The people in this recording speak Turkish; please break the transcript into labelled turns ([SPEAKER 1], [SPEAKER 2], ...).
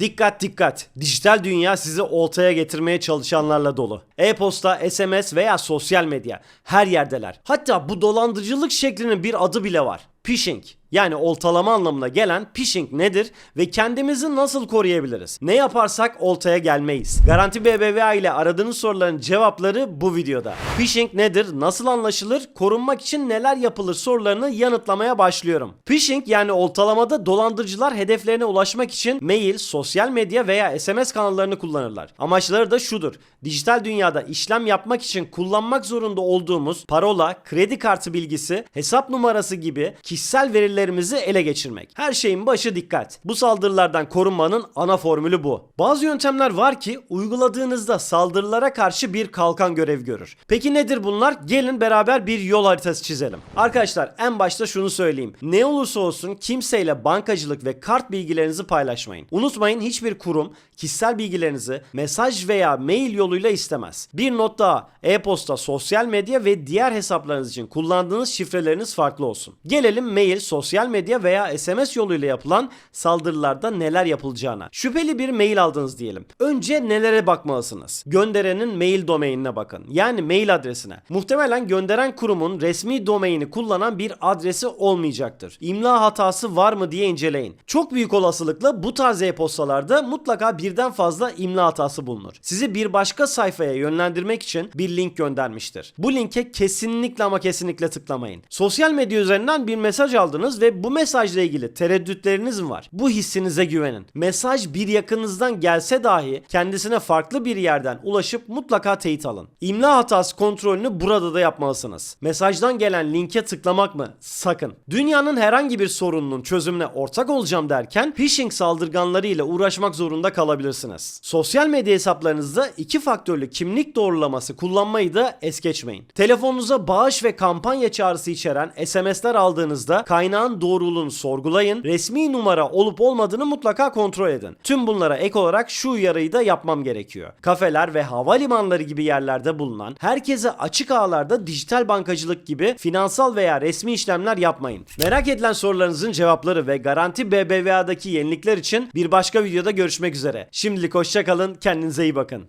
[SPEAKER 1] Dikkat dikkat. Dijital dünya sizi oltaya getirmeye çalışanlarla dolu. E-posta, SMS veya sosyal medya her yerdeler. Hatta bu dolandırıcılık şeklinin bir adı bile var. Phishing yani oltalama anlamına gelen phishing nedir ve kendimizi nasıl koruyabiliriz? Ne yaparsak oltaya gelmeyiz. Garanti BBVA ile aradığınız soruların cevapları bu videoda. Phishing nedir? Nasıl anlaşılır? Korunmak için neler yapılır sorularını yanıtlamaya başlıyorum. Phishing yani oltalamada dolandırıcılar hedeflerine ulaşmak için mail, sosyal medya veya SMS kanallarını kullanırlar. Amaçları da şudur. Dijital dünyada işlem yapmak için kullanmak zorunda olduğumuz parola, kredi kartı bilgisi, hesap numarası gibi kişisel verilerimizi ele geçirmek. Her şeyin başı dikkat. Bu saldırılardan korunmanın ana formülü bu. Bazı yöntemler var ki uyguladığınızda saldırılara karşı bir kalkan görev görür. Peki nedir bunlar? Gelin beraber bir yol haritası çizelim. Arkadaşlar en başta şunu söyleyeyim. Ne olursa olsun kimseyle bankacılık ve kart bilgilerinizi paylaşmayın. Unutmayın hiçbir kurum kişisel bilgilerinizi mesaj veya mail yoluyla istemez. Bir not daha. E-posta, sosyal medya ve diğer hesaplarınız için kullandığınız şifreleriniz farklı olsun. Gelelim mail, sosyal medya veya SMS yoluyla yapılan saldırılarda neler yapılacağına. Şüpheli bir mail aldınız diyelim. Önce nelere bakmalısınız? Gönderenin mail domainine bakın. Yani mail adresine. Muhtemelen gönderen kurumun resmi domaini kullanan bir adresi olmayacaktır. İmla hatası var mı diye inceleyin. Çok büyük olasılıkla bu tarz e-postalarda mutlaka birden fazla imla hatası bulunur. Sizi bir başka sayfaya yönlendirmek için bir link göndermiştir. Bu linke kesinlikle ama kesinlikle tıklamayın. Sosyal medya üzerinden bir mesaj aldınız ve bu mesajla ilgili tereddütleriniz mi var? Bu hissinize güvenin. Mesaj bir yakınınızdan gelse dahi kendisine farklı bir yerden ulaşıp mutlaka teyit alın. İmla hatası kontrolünü burada da yapmalısınız. Mesajdan gelen linke tıklamak mı? Sakın. Dünyanın herhangi bir sorununun çözümüne ortak olacağım derken phishing saldırganları ile uğraşmak zorunda kalabilirsiniz. Sosyal medya hesaplarınızda iki faktörlü kimlik doğrulaması kullanmayı da es geçmeyin. Telefonunuza bağış ve kampanya çağrısı içeren SMS'ler aldığınızda kaynağın doğruluğunu sorgulayın. Resmi numara olup olmadığını mutlaka kontrol edin. Tüm bunlara ek olarak şu uyarıyı da yapmam gerekiyor. Kafeler ve havalimanları gibi yerlerde bulunan herkese açık ağlarda dijital bankacılık gibi finansal veya resmi işlemler yapmayın. Merak edilen sorularınızın cevapları ve Garanti BBVA'daki yenilikler için bir başka videoda görüşmek üzere. Şimdilik hoşçakalın, kendinize iyi bakın.